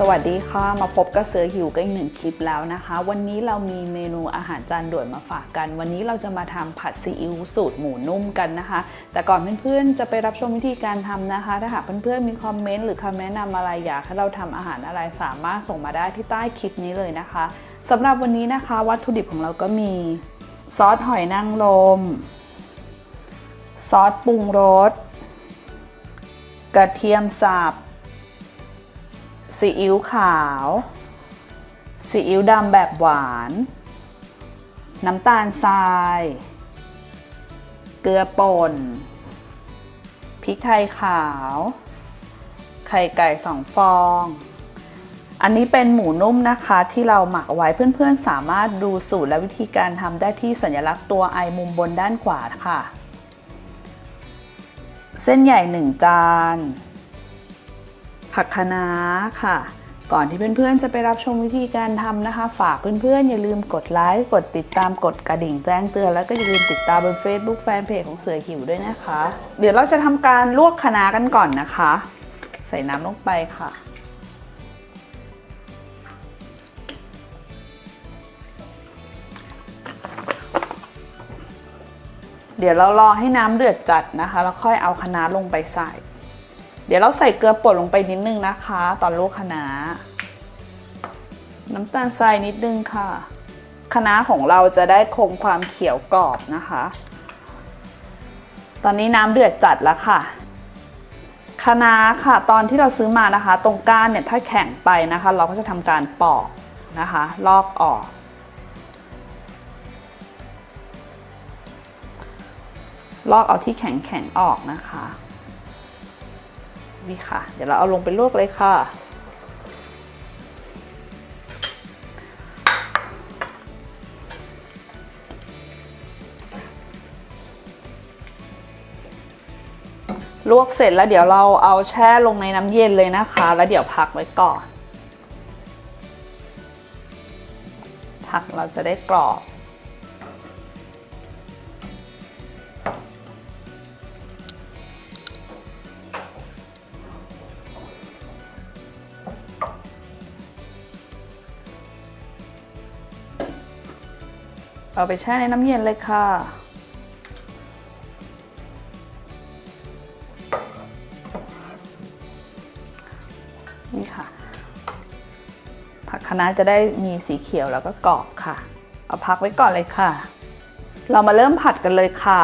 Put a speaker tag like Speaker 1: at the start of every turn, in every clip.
Speaker 1: สวัสดีค่ะ มาพบกับเสือหิวกันอีกหนึ่งคลิปแล้วนะคะ วันนี้เรามีเมนูอาหารจานด่วนมาฝากกัน วันนี้เราจะมาทำผัดซีอิ๊วสูตรหมูนุ่มกันนะคะ แต่ก่อนเพื่อนๆจะไปรับชมวิธีการทำนะคะ ถ้าหากเพื่อนๆมีคอมเมนต์หรือคำแนะนำอะไรอยากให้เราทำอาหารอะไรสามารถส่งมาได้ที่ใต้คลิปนี้เลยนะคะสำหรับวันนี้นะคะ วัตถุดิบของเราก็มีซอสหอยนางรมซอสปรุงรสกระเทียมสับ ซีอิ๊วขาว ซีอิ๊วดำแบบหวาน น้ำตาลทราย เกลือป่น พริกไทยขาว ไข่ไก่สองฟอง อันนี้เป็นหมูนุ่มนะคะที่เราหมักไว้เพื่อนๆ สามารถดูสูตรและวิธีการทำได้ที่สัญลักษณ์ตัวไอมุมบนด้านขวาค่ะ เส้นใหญ่1จาน ผักคะน้าค่ะ ก่อนที่เพื่อนๆจะไปรับชมวิธีการทำนะคะ ฝากเพื่อนๆ อย่าลืมกดไลค์ กดติดตามกดกระดิ่งแจ้งเตือน แล้วก็อย่าลืมติดตามบน Facebook Fanpage ของเสือหิวด้วยนะคะ เดี๋ยวเราจะทำการลวกคะน้ากันก่อนนะคะ ใส่น้ำลงไปค่ะเดี๋ยวเรารอให้น้ำเดือดจัดนะคะ แล้วค่อยเอาคะน้าลงไปใส่ เดี๋ยวเราใส่เกลือป่นลงไปนิดนึงนะคะ ตอนลวกคะน้าน้ำตาลทรายนิดนึงค่ะคะน้าของเราจะได้คงความเขียวกรอบนะคะ ตอนนี้น้ำเดือดจัดแล้วค่ะคะน้าค่ะ ตอนที่เราซื้อมานะคะ ตรงก้านเนี่ยถ้าแข็งไปนะคะ เราก็จะทำการปอกนะคะ ลอกออกลอกเอาที่แข็งๆออกนะคะ นี่ค่ะ เดี๋ยวเราเอาลงไปลวกเลยค่ะ ลวกเสร็จแล้วเดี๋ยวเราเอาแช่ลงในน้ำเย็นเลยนะคะ แล้วเดี๋ยวพักไว้ก่อน ผักเราจะได้กรอบ เอาไปแช่ในน้ำเย็นเลยค่ะ นี่ค่ะ ผักคะน้าจะได้มีสีเขียวแล้วก็กรอบค่ะ เอาพักไว้ก่อนเลยค่ะ เรามาเริ่มผัดกันเลยค่ะ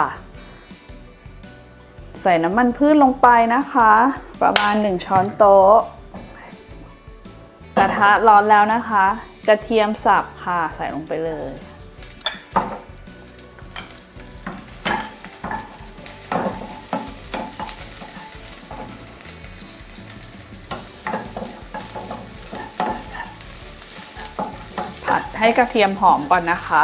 Speaker 1: ใส่น้ำมันพืชลงไปนะคะ ประมาณ 1 ช้อนโต๊ะกระทะร้อนแล้วนะคะ กระเทียมสับค่ะใส่ลงไปเลย ให้กระเทียมหอมก่อนนะคะ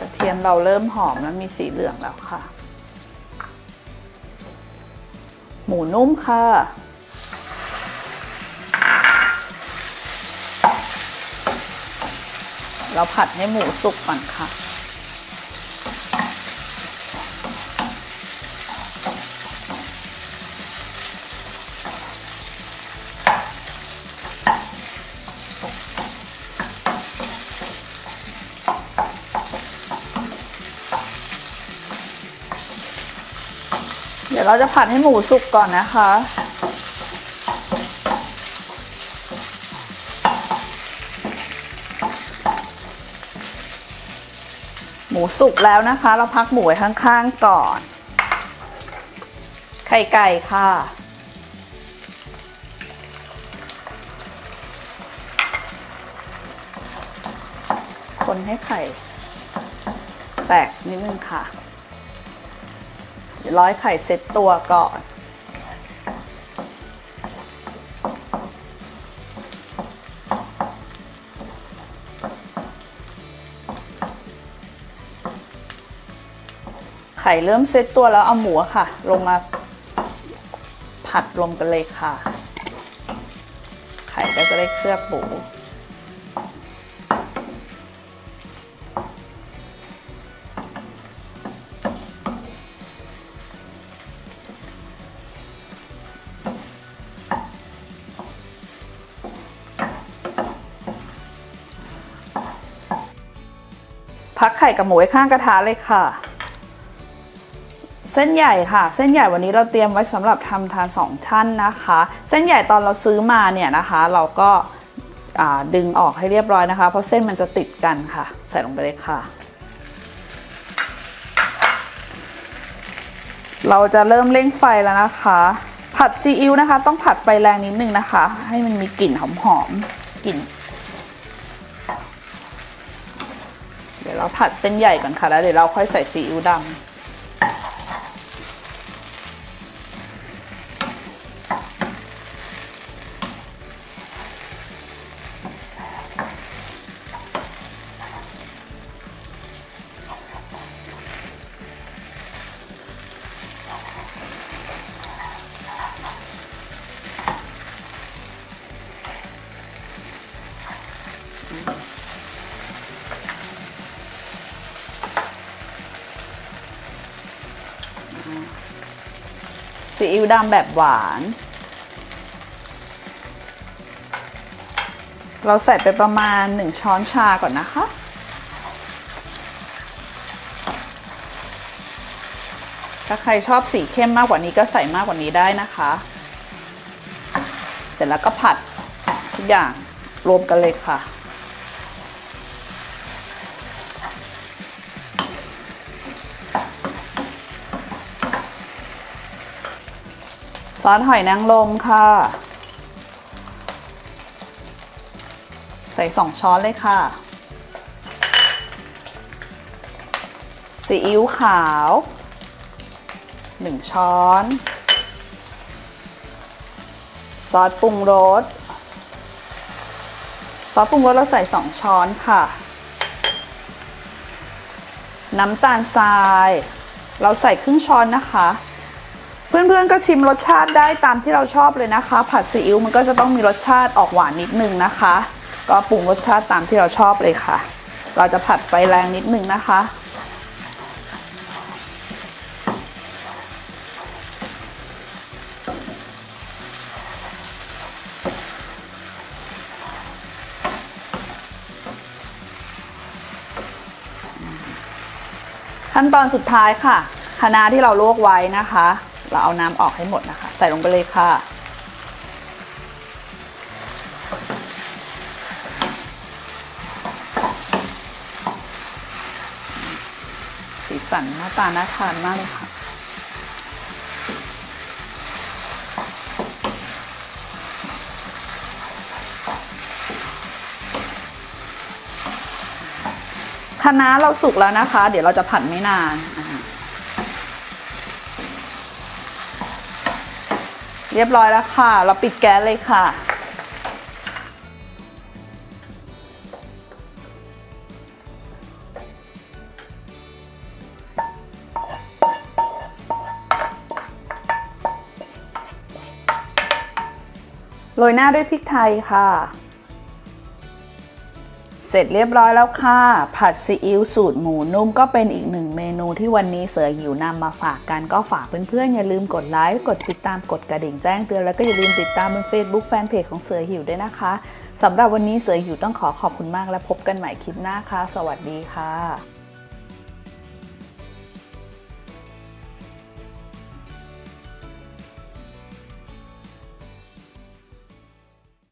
Speaker 1: กระเทียมเราเริ่มหอมแล้วมีสีเหลืองแล้วค่ะ หมูนุ่มค่ะเราผัดให้หมูสุกก่อนค่ะ เดี๋ยวเราจะผัดให้หมูสุกก่อนนะคะ หมูสุกแล้วนะคะ เราพักหมูไว้ข้างๆก่อน ไข่ไก่ค่ะคนให้ไข่ แตกนิดนึงค่ะ ร้อยไข่เซ็ตตัวก่อน ไข่เริ่มเซ็ตตัวแล้วเอาหมูค่ะ ลงมาผัดรวมกันเลยค่ะ ไข่ก็จะได้เคลือบหมู พักไข่กับหมูไว้ข้างกระทะเลยค่ะ เส้นใหญ่ค่ะ เส้นใหญ่วันนี้เราเตรียมไว้สำหรับทำทานสองท่านนะคะ เส้นใหญ่ตอนเราซื้อมาเนี่ยนะคะ เราก็ดึงออกให้เรียบร้อยนะคะ เพราะเส้นมันจะติดกันค่ะ ใส่ลงไปเลยค่ะเราจะเริ่มเร่งไฟแล้วนะคะ ผัดซีอิ๊วนะคะ ต้องผัดไฟแรงนิดนึงนะคะ ให้มันมีกลิ่นหอมๆกลิ่น ดี๋ยวเราผัดเส้นใหญ่ก่อนค่ะ แล้วเดี๋ยวเราค่อยใส่ซีอิ๊วดำ ซีอิ๊วดำแบบหวาน เราใส่ไปประมาณ 1 ช้อนชาก่อนนะคะ ถ้าใครชอบสีเข้มมากกว่านี้ก็ใส่มากกว่านี้ได้นะคะ เสร็จแล้วก็ผัดทุกอย่างรวมกันเลยค่ะ อสหอยนางรมค่ะ ใส่สองช้อนเลยค่ะซีอิ๊วขาวหนึ่งช้อน ซอสปรุงรสซอสปรุงรสเราใส่สองช้อนค่ะ น้ำตาลทราย เราใส่ครึ่งช้อนนะคะ เพื่อนๆก็ชิมรสชาติได้ตามที่เราชอบเลยนะคะ ผัดซีอิ๊วมันก็จะต้องมีรสชาติออกหวานนิดนึงนะคะ ก็ปรุงรสชาติตามที่เราชอบเลยค่ะ เราจะผัดไฟแรงนิดนึงนะคะ ขั้นตอนสุดท้ายค่ะคะน้าที่เราลวกไว้นะคะ เราเอาน้ำออกให้หมดนะคะ ใส่ลงไปเลยค่ะ สีสันหน้าตาน่าทานมากเลยค่ะคะน้าเราสุกแล้วนะคะ เดี๋ยวเราจะผัดไม่นานอ่า เรียบร้อยแล้วค่ะ เราปิดแก๊สเลยค่ะ โรยหน้าด้วยพริกไทยค่ะ เสร็จเรียบร้อยแล้วค่ะ ผัดซีอิ๊วสูตรหมูนุ่มก็เป็นอีกหนึ่งเมนูที่วันนี้เสือหิวนำมาฝากกันก็ฝากเพื่อนๆ อย่าลืมกดไลค์กดติดตามกดกระดิ่งแจ้งเตือนแล้วก็อย่าลืมติดตามบน Facebook แฟนเพจของเสือหิวด้วยนะคะสำหรับวันนี้เสือหิวต้องขอขอบคุณมากและพบกันใหม่คลิปหน้าค่ะ สวัสดีค่ะ